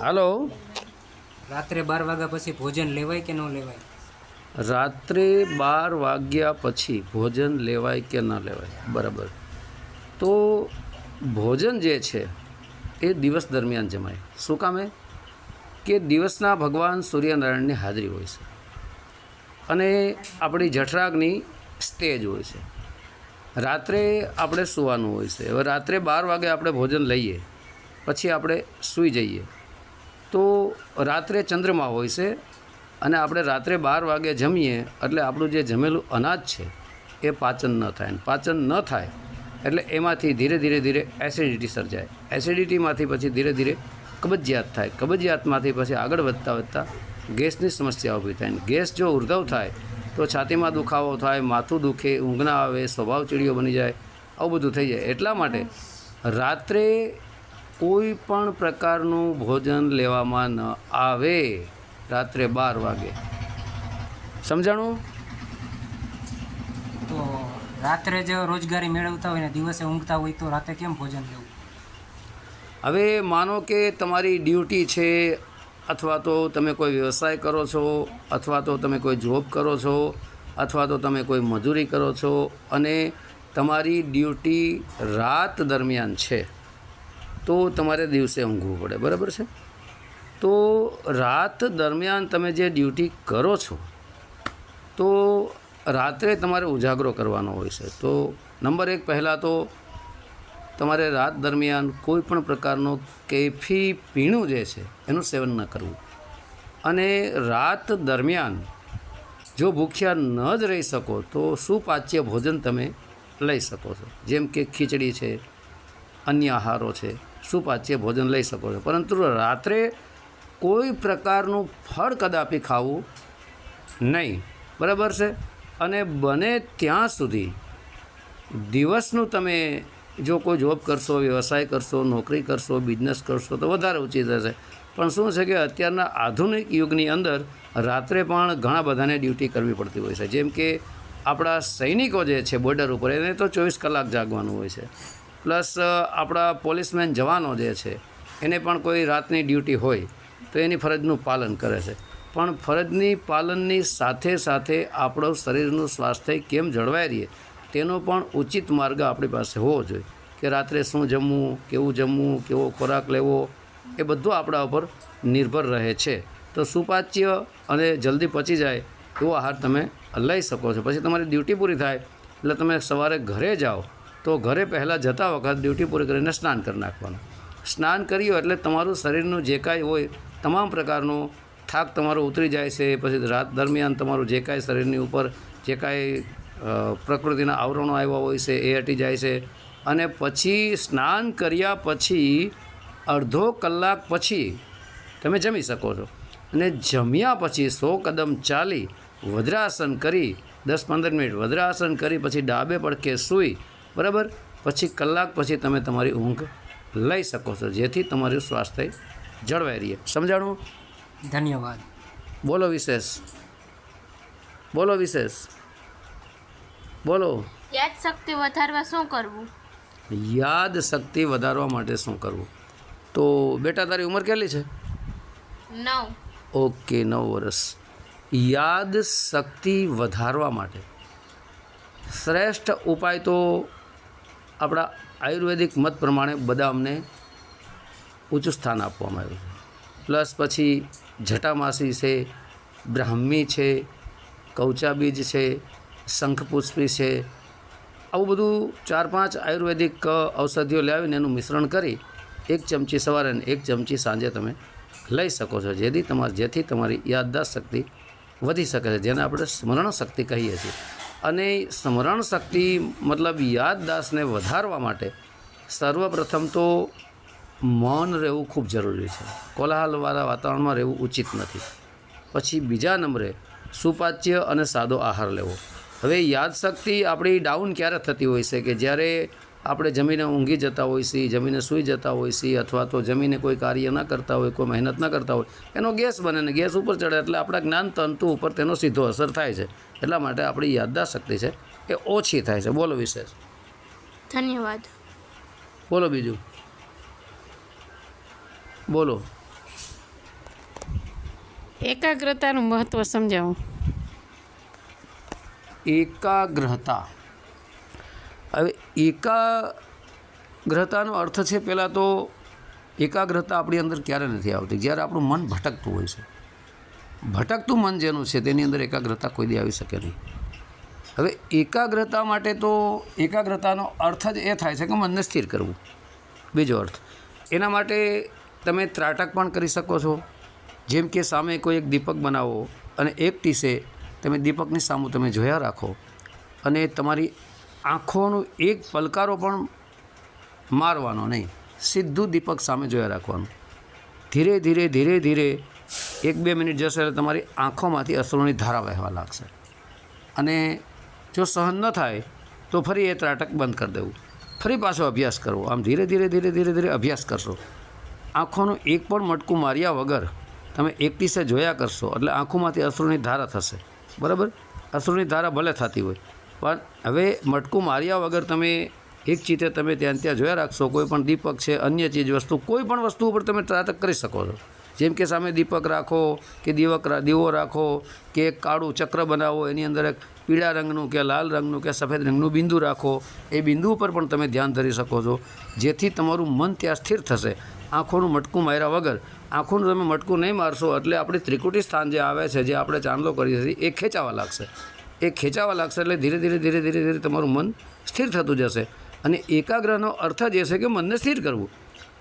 હાલો. રાત્રે બાર વાગ્યા પછી ભોજન લેવાય કે ન લેવાય? રાત્રે બાર વાગ્યા પછી ભોજન લેવાય કે ન લેવાય? બરાબર. તો ભોજન જે છે એ દિવસ દરમિયાન જમાય. શું કામે કે દિવસના ભગવાન સૂર્યનારાયણની હાજરી હોય છે. અને આપણી જઠરાગની સ્ટેજ હોય છે. રાત્રે આપણે સૂવાનું હોય છે. હવે રાત્રે બાર વાગે આપણે ભોજન લઈએ પછી આપણે સૂઈ જઈએ. તો રાત્રે ચંદ્રમા હોય છે અને આપણે રાત્રે બાર વાગે જમીએ એટલે આપણું જે જમેલું અનાજ છે, એ પાચન ન થાય પાચન ન થાય એટલે એમાંથી ધીરે ધીરે ધીરે એસિડિટી સર્જાય. એસિડિટીમાંથી પછી ધીરે ધીરે કબજિયાત થાય. કબજિયાતમાંથી પછી આગળ વધતા વધતા ગેસની સમસ્યા ઊભી થાય. ગેસ જો ઉર્ધવ થાય તો છાતીમાં દુખાવો થાય, માથું દુખે ઊંઘ ના આવે, સ્વભાવ ચીડિયો બની જાય, આવું બધું થઈ જાય. એટલા માટે રાત્રે કોઈ પણ પ્રકારનું ભોજન લેવામાં ન આવે. રાત્રે બાર વાગે. સમજાણું? તો રાત્રે જે રોજગારી મેળવતા હોય ને દિવસે ઊંઘતા હોય તો રાતે કેમ ભોજન લેવું? હવે માનો કે તમારી ડ્યુટી છે અથવા તો તમે કોઈ વ્યવસાય કરો છો અથવા તો તમે કોઈ જોબ કરો છો અથવા તો તમે કોઈ મજૂરી કરો છો અને તમારી ડ્યુટી રાત દરમિયાન છે. તો તમારે દિવસે ઊંઘવું પડે, બરાબર છે? તો રાત દરમિયાન તમે જે ડ્યુટી કરો છો, તો રાત્રે તમારે ઉજાગરો કરવાનો હોય છે. તો નંબર એક પહેલાં તો તમારે રાત દરમિયાન કોઈ પણ પ્રકારનો કેફી પીણું જે છે, એનું સેવન ન કરવું. અને રાત દરમિયાન જો ભૂખ્યા ન જ રહી શકો, તો સુપાચ્ય ભોજન તમે લઈ શકો છો. જેમ કે ખીચડી છે, અન્ય આહારો છે. સુપાચ્ય ભોજન લઈ શકો છો? પરંતુ રાત્રે કોઈ પ્રકારનું ફળ કદાપી ખાવું નહીં. બરાબર છે? અને બને ત્યાં સુધી દિવસનું તમે જો કોઈ જોબ કરશો, વ્યવસાય કરશો, નોકરી કરશો, બિઝનેસ કરશો, તો વધારે ઉચિત હશે પણ શું છે કે અત્યારના આધુનિક યુગની અંદર રાત્રે પણ ઘણા બધાને ડ્યુટી કરવી પડતી હોય છે. જેમ કે આપણા સૈનિકો જે છે, બોર્ડર ઉપર, એને તો ચોવીસ કલાક જાગવાનું હોય છે. પ્લસ આપણા પોલીસમેન જવાનો જે છે, એને પણ કોઈ રાતની ડ્યુટી હોય, તો એની ફરજનું પાલન કરે છે. પણ ફરજની પાલનની સાથે સાથે આપણું શરીરનું સ્વાસ્થ્ય કેમ જળવાઈ રહીએ તેનો પણ ઉચિત માર્ગ આપણી પાસે હોવો જોઈએ. કે રાત્રે શું જમવું, કેવું જમવું, કેવો ખોરાક લેવો, એ બધું આપણા ઉપર નિર્ભર રહે છે. તો સુપાચ્ય અને જલ્દી પચી જાય એવો આહાર તમે લઈ શકો છો. પછી તમારી ડ્યુટી પૂરી થાય, એટલે તમે સવારે ઘરે જાઓ તો ઘરે પહેલાં જતા વખત ડ્યુટી પૂરી કરીને સ્નાન કરી નાખવાનું. સ્નાન કર્યું એટલે તમારું શરીરનું જે કાંઈ હોય, તમામ પ્રકારનું થાક તમારો ઉતરી જાય છે. પછી રાત દરમિયાન તમારું જે કાંઈ શરીરની ઉપર જે કાંઈ પ્રકૃતિના આવરણો આવ્યા હોય છે એ હટી જાય છે. અને પછી સ્નાન કર્યા પછી અડધો કલાક પછી તમે જમી શકો છો. અને જમ્યા પછી સો કદમ ચાલી વદ્રાસન કરી, દસ પંદર મિનિટ વદ્રાસન કરી, પછી ડાબે પડખે સૂઈ બરાબર? પછી કલાક પછી તમે તમારી ઊંઘ લઈ શકો છો જેથી તમારું સ્વાસ્થ્ય જળવાઈ રહે. સમજાણું? ધન્યવાદ. બોલો વિશેષ. બોલો વિશેષ. બોલો. યાદ શક્તિ વધારવા શું કરવું? યાદ શક્તિ વધારવા માટે શું કરવું? તો બેટા તારી ઉંમર કેટલી છે? નવ. ઓકે નવ વર્ષ. યાદ શક્તિ વધારવા માટે શ્રેષ્ઠ ઉપાય તો આપણા આયુર્વેદિક મત પ્રમાણે બદામને ઊંચું સ્થાન આપવામાં આવ્યું છે. પ્લસ પછી જટામાસી છે, બ્રાહ્મી છે, કૌચાબીજ છે, શંખપુષ્પી છે, આવું બધું ચાર પાંચ આયુર્વેદિક ઔષધિઓ લાવીને એનું મિશ્રણ કરી એક ચમચી સવારે અને એક ચમચી સાંજે તમે લઈ શકો છો, જેથી તમારે જેથી તમારી યાદદાસ્ત શક્તિ વધી શકે છે, જેને આપણે સ્મરણ શક્તિ કહીએ છીએ. અને સ્મરણ શક્તિ મતલબ યાદદાસને વધારવા માટે સર્વપ્રથમ તો મૌન રહેવું ખૂબ જરૂરી છે. કોલાહલવાળા વાતાવરણમાં રહેવું ઉચિત નથી. પછી બીજા નંબરે સુપાચ્ય અને સાદો આહાર લેવો. હવે યાદશક્તિ આપણી ડાઉન ક્યારે થતી હોય છે કે જ્યારે આપણે જમીને ઊંઘી જતા હોય છીએ જમીને સૂઈ જતા હોય છીએ અથવા તો જમીને કોઈ કાર્ય ન કરતા હોય કોઈ મહેનત ન કરતા હોય એનો ગેસ બને ને ગેસ ઉપર ચડે એટલે આપણા જ્ઞાન તંતુ ઉપર તેનો સીધો અસર થાય છે. એટલા માટે આપણી યાદદાસ્ત શક્તિ છે એ ઓછી થાય છે. બોલો વિશેષ. ધન્યવાદ. બોલો બીજું. બોલો. એકાગ્રતાનું મહત્ત્વ સમજાવું. એકાગ્રતા. હવે એકાગ્રતાનો અર્થ છે પહેલાં તો એકાગ્રતા આપણી અંદર ક્યારે નથી આવતી. જ્યારે આપણું મન ભટકતું હોય છે. ભટકતું મન જેનું છે તેની અંદર એકાગ્રતા કોઈ દી આવી શકે નહીં. હવે એકાગ્રતા માટે તો એકાગ્રતાનો અર્થ જ એ થાય છે કે મનને સ્થિર કરવું. બીજો અર્થ, એના માટે તમે ત્રાટક પણ કરી શકો છો. જેમ કે સામે કોઈ એક દીપક બનાવો અને એક ટીસે તમે દીપકની સામું તમે જોયા રાખો અને તમારી આંખોનું એક પલકારો પણ મારવાનો નહીં. સીધું દીપક સામે જોયા રાખવાનું. ધીરે ધીરે ધીરે ધીરે એક બે મિનિટ જશે એટલે તમારી આંખોમાંથી અશ્રુની ધારા વહેવા લાગશે. અને જો સહન ન થાય, તો ફરી એ ત્રાટક બંધ કરી દેવું. ફરી પાછો અભ્યાસ કરવો. આમ ધીરે ધીરે ધીરે ધીરે ધીરે અભ્યાસ કરશો. આંખોનું એક પણ મટકું માર્યા વગર તમે એકટીસે જોયા કરશો એટલે આંખોમાંથી અશ્રુની ધારા થશે. બરાબર? અશ્રુની ધારા ભલે થતી હોય. પણ હવે મટકું માર્યા વગર તમે એક ચીતે તમે ત્યાં ત્યાં જોયા રાખશો, કોઈ પણ દીપક છે, અન્ય ચીજ વસ્તુ, કોઈ પણ વસ્તુ ઉપર તમે ત્રાટક કરી શકો છો. જેમ કે સામે દીપક રાખો, કે દીવક દીવો રાખો, કે એક કાળું ચક્ર બનાવો, એની અંદર એક પીળા રંગનું, કે લાલ રંગનું, કે સફેદ રંગનું બિંદુ રાખો, એ બિંદુ ઉપર પણ તમે ધ્યાન ધરી શકો છો. જેથી તમારું મન ત્યાં સ્થિર થશે. આંખોનું મટકું માર્યા વગર, આંખોનું તમે મટકું નહીં મારશો, એટલે આપણી ત્રિકુટી સ્થાન જે આવે છે, જે આપણે ચાંદલો કરીએ છીએ, એ ખેંચાવા લાગશે. એ ખેંચાવા લાગશે એટલે ધીરે ધીરે ધીરે ધીરે ધીરે તમારું મન સ્થિર થતું જશે. અને એકાગ્રહનો અર્થ જ એ છે કે મનને સ્થિર કરવું.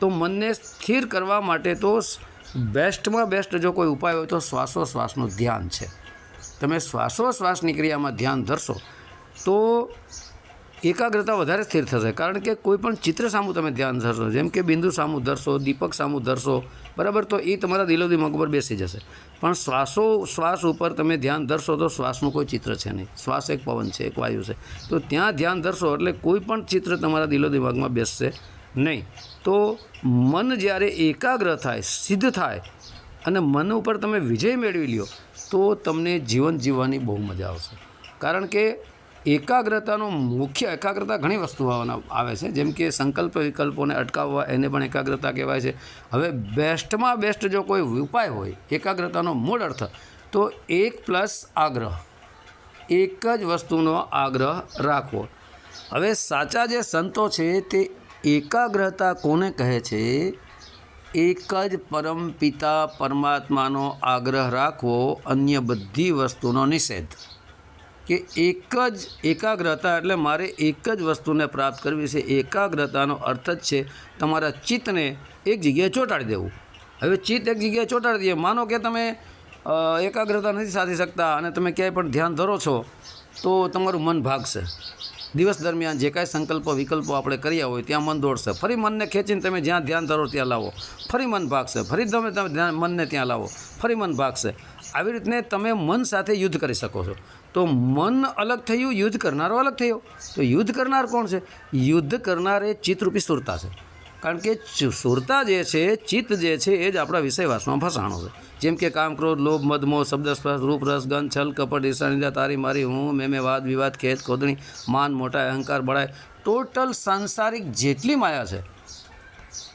તો મનને સ્થિર કરવા માટે તો બેસ્ટમાં બેસ્ટ જો કોઈ ઉપાય હોય તો શ્વાસોશ્વાસનું ધ્યાન છે. તમે શ્વાસોશ્વાસની ક્રિયામાં ધ્યાન ધરશો, તો એકાગ્રતા વધારે સ્થિર થશે. કારણ કે કોઈ પણ ચિત્ર સામું તમે ધ્યાન ધરશો, જેમ કે બિંદુ સામું ધરશો, દીપક સામું ધરશો, બરાબર, તો એ તમારા દિલોદી મગ ઉપર બેસી જશે. પણ શ્વાસો, શ્વાસ ઉપર તમે ધ્યાન ધરશો તો શ્વાસનું કોઈ ચિત્ર છે નહીં. શ્વાસ એક પવન છે, એક વાયુ છે. તો ત્યાં ધ્યાન ધરશો એટલે કોઈ પણ ચિત્ર તમારા દિલો બેસશે નહીં. તો મન જ્યારે એકાગ્ર થાય, સિદ્ધ થાય અને મન ઉપર તમે વિજય મેળવી લ્યો, તો તમને જીવન જીવવાની બહુ મજા આવશે. કારણ કે એકાગ્રતાનો મુખ્ય એકાગ્રતા ઘણી વસ્તુ આવે છે. જેમ કે સંકલ્પ વિકલ્પોને અટકાવવા એને પણ એકાગ્રતા કહેવાય છે. હવે બેસ્ટમાં બેસ્ટ જો કોઈ ઉપાય હોય, એકાગ્રતાનો મૂળ અર્થ, તો એક પ્લસ આગ્રહ. એક જ વસ્તુનો આગ્રહ રાખવો. હવે સાચા જે સંતો છે, તે એકાગ્રતા કોને કહે છે? એક જ પરમ પિતા પરમાત્માનો આગ્રહ રાખવો અન્ય બધી વસ્તુનો નિષેધ. કે એક જ એકાગ્રતા, એટલે મારે એક જ વસ્તુને પ્રાપ્ત કરવી છે. એકાગ્રતાનો અર્થ જ છે તમારા ચિત્તને એક જગ્યાએ ચોંટાડી દેવું. હવે ચિત્ત એક જગ્યાએ ચોંટાડી દઈએ માનો કે તમે એકાગ્રતા નથી સાધી શકતા અને તમે ક્યાંય પણ ધ્યાન ધરો છો, તો તમારું મન ભાગશે. દિવસ દરમિયાન જે કાંઈ સંકલ્પો, વિકલ્પો આપણે કર્યા હોય, ત્યાં મન દોડશે. ફરી મનને ખેંચીને તમે જ્યાં ધ્યાન ધરો ત્યાં લાવો. ફરી મન ભાગશે. ફરી તમે તમે ધ્યાન મનને ત્યાં લાવો. ફરી મન ભાગશે. આવી રીતને તમે મન સાથે યુદ્ધ કરી શકો છો. તો મન અલગ થયું, યુદ્ધ કરનારો અલગ થયો. તો યુદ્ધ કરનાર કોણ છે? યુદ્ધ કરનાર એ ચિત્તરૂપી સુરતા છે. કારણ કે સુરતા જે છે, ચિત્ત જે છે, એ જ આપણા વિષયવાસમાં ફસાણો છે. જેમ કે કામ, ક્રોધ, લોભ મધમો શબ્દસ્પર્શ રૂપરસ રૂપ, રસ, ગંધ, છલ, કપટ, ઈર્ષા, નિંદા, તારી, મારી, હું, મેં વાદ, વિવાદ ખેત ખોદણી, માન, મોટા, અહંકાર બળાય ટોટલ સાંસારિક જેટલી માયા છે,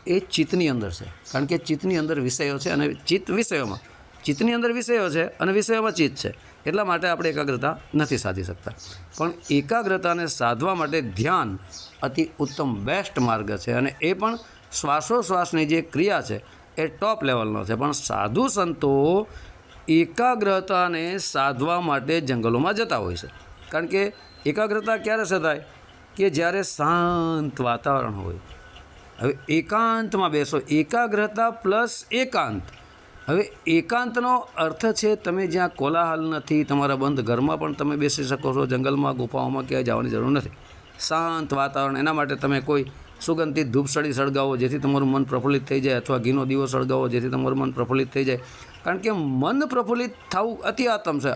એ ચિત્તની અંદર છે. કારણ કે ચિત્તની અંદર વિષયો છે અને ચિત્ત વિષયોમાં, ચિત્તની અંદર વિષયો છે અને વિષયોમાં ચિત્ત છે. એટલા માટે આપણે એકાગ્રતા નથી સાધી શકતા. પણ એકાગ્રતાને સાધવા માટે ધ્યાન અતિ ઉત્તમ બેસ્ટ માર્ગ છે અને એ પણ શ્વાસોશ્વાસની જે ક્રિયા છે એ ટોપ લેવલનો છે. પણ સાધુ સંતો એકાગ્રતાને સાધવા માટે જંગલોમાં જતા હોય છે. કારણ કે એકાગ્રતા ક્યારે સધાય? કે જ્યારે શાંત વાતાવરણ હોય. હવે એકાંતમાં બેસો. એકાગ્રતા પ્લસ એકાંત. હવે એકાંતનો અર્થ છે તમે જ્યાં કોલાહલ નથી, તમારા બંધ ઘરમાં પણ તમે બેસી શકો છો, જંગલમાં, ગુફાઓમાં ક્યાંય જવાની જરૂર નથી. શાંત વાતાવરણ, એના માટે તમે કોઈ સુગંધિત ધૂપસળી સળગાવો જેથી તમારું મન પ્રફુલ્લિત થઈ જાય અથવા ઘીનો દીવો સળગાવો જેથી તમારું મન પ્રફુલ્લિત થઈ જાય. કારણ કે મન પ્રફુલ્લિત થવું અતિ આત્મ છે.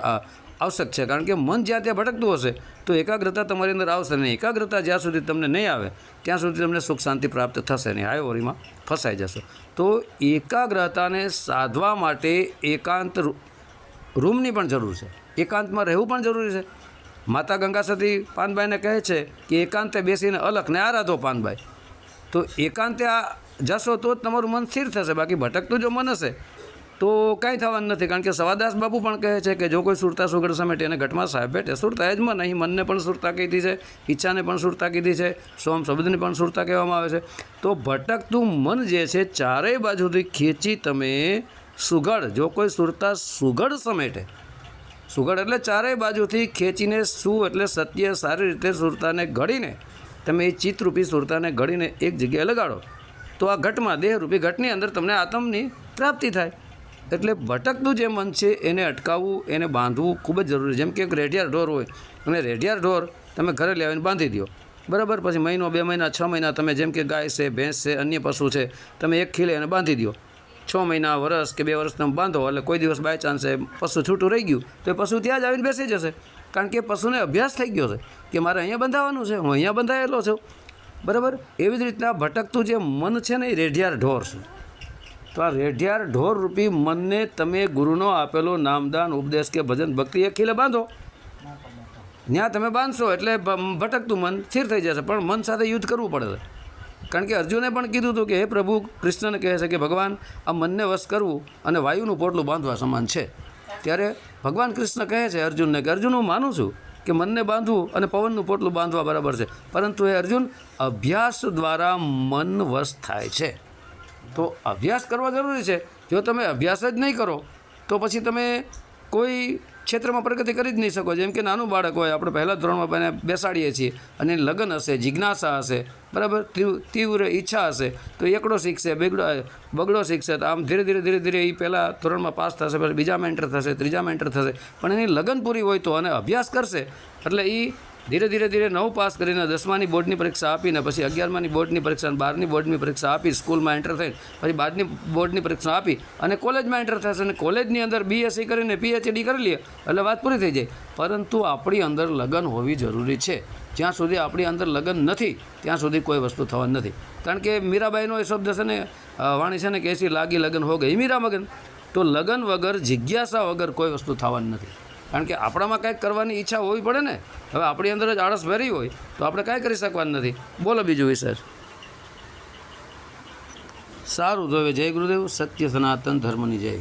આવશ્યક છે. કારણ કે મન જ્યાં ત્યાં ભટકતું હશે, તો એકાગ્રતા તમારી અંદર આવશે નહીં. એકાગ્રતા જ્યાં સુધી તમને નહીં આવે, ત્યાં સુધી તમને સુખ શાંતિ પ્રાપ્ત થશે નહીં. હાઈવોરીમાં ફસાઈ જશો. તો એકાગ્રતાને સાધવા માટે એકાંત રૂમની પણ જરૂર છે. એકાંતમાં રહેવું પણ જરૂરી છે. માતા ગંગા સતી પાનબાઈને કહે છે કે એકાંતે બેસીને અલખ ને આરાધો પાનબાઈ. તો એકાંતે આ જશો તો જ તમારું મન સ્થિર થશે. બાકી ભટકતું જો મન હશે તો કાંઈ થવાનું નથી, કારણ કે સવાદાસ બાપુ પણ કહે છે કે જો કોઈ સુરતા સુગડ સમેટે એને ઘટમાં સાહેબ બેઠે, સુરતા જ માં નહીં મનને પણ સુરતા કીધી છે, ઈચ્છાને પણ સુરતા કીધી છે, સોમ શબ્દને પણ સુરતા કહેવામાં આવે છે. તો ભટકતું મન જે છે ચારેય બાજુથી ખેંચી તમે સુગઢ જો કોઈ સુરતા સુઘડ સમેટે સુગડ એટલે ચારેય બાજુથી ખેંચીને સુ એટલે સત્ય સારી રીતે સુરતાને ઘડીને, તમે એ ચિત્તરૂપી સુરતાને ઘડીને એક જગ્યાએ લગાડો, તો આ ઘટમાં, દેહરૂપી ઘટની અંદર તમને આત્મની પ્રાપ્તિ થાય. એટલે ભટકતું જે મન છે એને અટકાવવું, એને બાંધવું ખૂબ જ જરૂરી છે. જેમ કે એક રેઢિયાર ઢોર હોય અને રેઢિયાર ઢોર તમે ઘરે લાવીને બાંધી દો બરાબર? પછી મહિનો, બે મહિના, છ મહિના તમે જેમ કે ગાય છે, ભેંસ છે, અન્ય પશુ છે, તમે એક ખીલે એને બાંધી દો છ મહિના, વર્ષ કે બે વર્ષ તમે બાંધો, એટલે કોઈ દિવસ બાય ચાન્સે પશુ છૂટું રહી ગયું, તો એ પશુ ત્યાં જ આવીને બેસી જશે. કારણ કે પશુને અભ્યાસ થઈ ગયો છે કે મારે અહીંયા બંધાવાનું છે, હું અહીંયા બંધાયેલો છું. બરાબર? એવી જ રીતના ભટકતું જે મન છે ને એ રેઢિયાર ઢોર છે. તો આ રેઢિયાર ઢોર રૂપી મનને તમે ગુરુનો આપેલો નામદાન ઉપદેશ કે ભજન ભક્તિ એ ખીલે બાંધો. ત્યાં તમે બાંધશો એટલે ભટકતું મન સ્થિર થઈ જશે, પણ મન સાથે યુદ્ધ કરવું પડે છે. કારણ કે અર્જુને પણ કીધું હતું કે, હે પ્રભુ, કૃષ્ણને કહે છે કે, ભગવાન, આ મનને વશ કરવું અને વાયુનું પોટલું બાંધવા સમાન છે. ત્યારે ભગવાન કૃષ્ણ કહે છે અર્જુનને કે, અર્જુન, હું માનું છું કે મનને બાંધવું અને પવનનું પોટલું બાંધવા બરાબર છે. પરંતુ એ અર્જુન, અભ્યાસ દ્વારા મન વશ થાય છે. તો અભ્યાસ કરવો જરૂરી છે. જો તમે અભ્યાસ જ નહીં કરો, તો પછી તમે કોઈ ક્ષેત્રમાં પ્રગતિ કરી જ નહીં શકો. જેમ કે નાનું બાળક હોય, આપણે પહેલાં ધોરણમાં એને બેસાડીએ છીએ અને લગ્ન હશે, જિજ્ઞાસા હશે, બરાબર? તીવ્ર ઈચ્છા હશે, તો એકડો શીખશે, બેગડો, બગડો શીખશે, તો આમ ધીરે ધીરે ધીરે ધીરે એ પહેલાં ધોરણમાં પાસ થશે, પછી બીજા મેન્ટર થશે, ત્રીજા મેન્ટર થશે. પણ એની લગ્ન પૂરી હોય તો અને અભ્યાસ કરશે. એટલે એ ધીરે ધીરે ધીરે નવ પાસ કરીને દસમાની બોર્ડની પરીક્ષા આપીને પછી અગિયારમાની બોર્ડની પરીક્ષા અને બારની બોર્ડની પરીક્ષા આપી સ્કૂલમાં એન્ટર થઈને પછી બારની બોર્ડની પરીક્ષા આપી અને કોલેજમાં એન્ટર થશે અને કોલેજની અંદર બીએસસી કરીને પીએચડી કરી લઈએ, એટલે વાત પૂરી થઈ જાય. પરંતુ આપણી અંદર લગન હોવી જરૂરી છે. જ્યાં સુધી આપણી અંદર લગન નથી, ત્યાં સુધી કોઈ વસ્તુ થવાની નથી. કારણ કે મીરાબાઈનો એ શબ્દ છે ને વાણી છે ને કે એસી લાગી લગન હો ગઈ. મીરા મગન, તો લગન વગર, જિજ્ઞાસા વગર કોઈ વસ્તુ થવાની નથી. કારણ કે આપણામાં કંઈક કરવાની ઈચ્છા હોવી પડે ને. હવે આપણી અંદર જ આળસ ભરી હોય તો આપણે કાંઈ કરી શકવાનું નથી. બોલો બીજું વિશે સારું તો હવે જય ગુરુદેવ, સત્ય સનાતન ધર્મની જય.